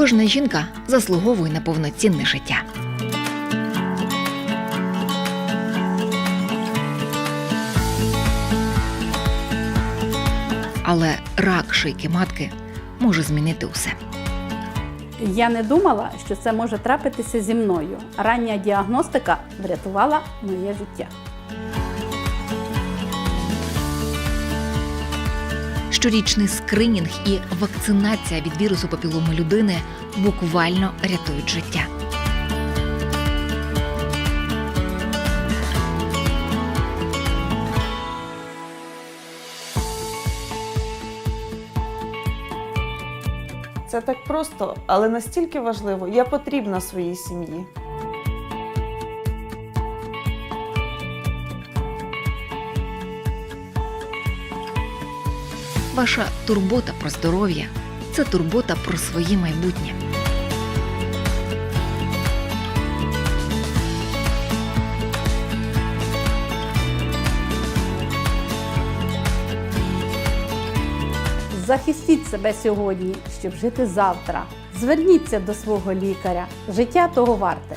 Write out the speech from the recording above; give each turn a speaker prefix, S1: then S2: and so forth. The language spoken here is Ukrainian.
S1: Кожна жінка заслуговує на повноцінне життя. Але рак шийки матки може змінити усе.
S2: Я не думала, що це може трапитися зі мною. Рання діагностика врятувала моє життя.
S1: Щорічний скринінг і вакцинація від вірусу папілому людини буквально рятують життя.
S3: Це так просто, але настільки важливо. Я потрібна своїй сім'ї.
S1: Ваша турбота про здоров'я це турбота про своє майбутнє.
S2: Захистіть себе сьогодні, щоб жити завтра. Зверніться до свого лікаря. Життя того варте.